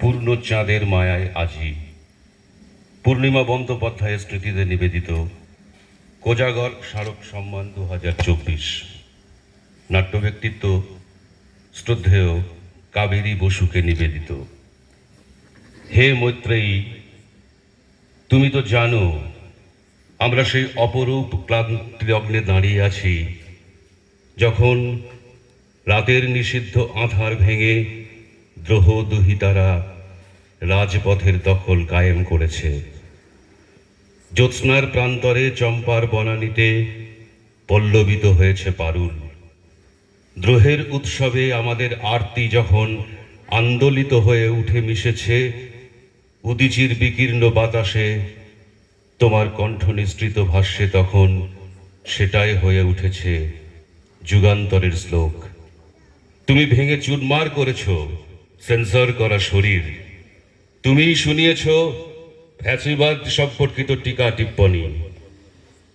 পূর্ণ চাঁদের মায়ায় আজি। পূর্ণিমা বন্দ্যোপাধ্যায়ের স্মৃতিতে নিবেদিত কোজাগর স্মারক সম্মান দু হাজার চব্বিশ। নাট্য ব্যক্তিত্ব শ্রদ্ধেয় কাবেরী বসুকে নিবেদিত। হে মৈত্রেয়ী, তুমি তো জানো, আমরা সেই অপরূপ ক্লান্তি লগ্নে দাঁড়িয়ে আছি, যখন রাতের নিষিদ্ধ আধার ভেঙে দ্রোহ দুহিতারা রাজপথের দখল কায়েম করেছে। জ্যোৎস্নার প্রান্তরে চম্পার বনানীতে পল্লবিত হয়েছে পারুল। দ্রোহের উৎসবে আমাদের আরতি যখন আন্দোলিত হয়ে উঠে মিশেছে, উদিচির বিকীর্ণ বাতাসে তোমার কণ্ঠ নিঃসৃত ভাষ্যে তখন সেটাই হয়ে উঠেছে যুগান্তরের শ্লোক। তুমি ভেঙে চুরমার করেছ সেন্সর করা শরীর। তুমি শুনিয়েছ, ফ্যাসিবাদ সম্পর্কিত টিকা টিপ্পণী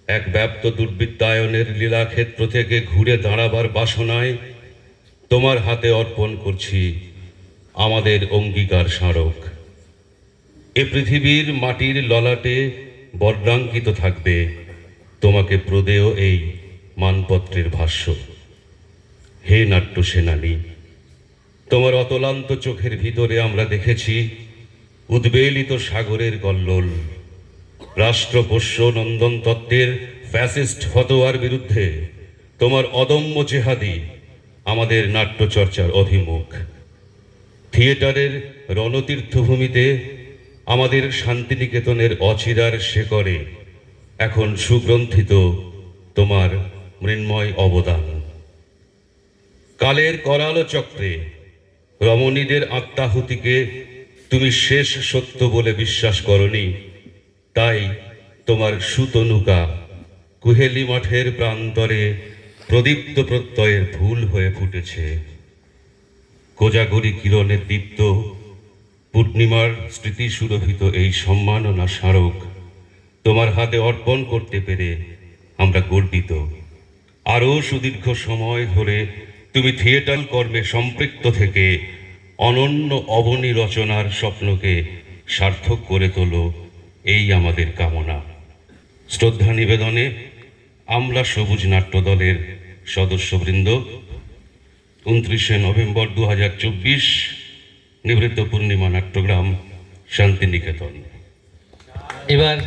এক ব্যাপ্ত দুর্বৃত্তায়নের লীলাক্ষেত্র থেকে ঘুরে দাঁড়াবার বাসনায় তোমার হাতে অর্পণ করছি আমাদের অঙ্গীকার স্মারক। এ পৃথিবীর মাটির ললাটে বর্ণাঙ্কিত থাকবে তোমাকে প্রদেয় এই মানপত্রের ভাষ্য। হে নাট্য সেনানী তোমার অতলান্ত চোখের ভিতরে আমরা দেখেছি উদ্বেলিত সাগরের গল্লোল। রাষ্ট্রপোষ্য নন্দন তত্ত্বের ফ্যাসিস্ট ফতোয়ার বিরুদ্ধে তোমার অদম্য জেহাদি আমাদের নাট্যচর্চার অভিমুখ। থিয়েটারের রণতীর্থভূমিতে আমাদের শান্তিনিকেতনের অচিরার শেকরে এখন সুগ্রন্থিত তোমার মৃন্ময় অবদান। কালের করাল চক্রে রমণীদের আত্মাহুতিকে তুমি শেষ সত্য বলে বিশ্বাস করনি, তাই তোমার সুতনুকা কুহেলি মঠের প্রান্তরে প্রদীপ্ত প্রত্যয়ের ভুল হয়ে ফুটেছে। কোজাগরি কিরণের দীপ্ত পূর্ণিমার স্মৃতি সুরভিত এই সম্মাননা স্মারক তোমার হাতে অর্পণ করতে পেরে আমরা গর্বিত। আরও সুদীর্ঘ সময় ধরে তুমি থিয়েটার কর্মে সম্পৃক্ত থেকে অনন্য অবনী রচনার স্বপ্নকে সার্থক করে তোলো এই আমাদের কামনা। শ্রদ্ধা নিবেদনে আমলা সবুজ নাট্য দলের সদস্যবৃন্দ উনত্রিশে নভেম্বর দু হাজার চব্বিশ নিবৃত্ত পূর্ণিমা নাট্যগ্রাম শান্তিনিকেতন। এবার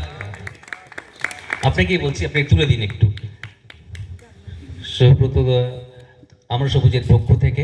আপনাকে বলছি আপনি তুলে দিন একটু। সুব্রত দা, আমরা সবুজের পক্ষ থেকে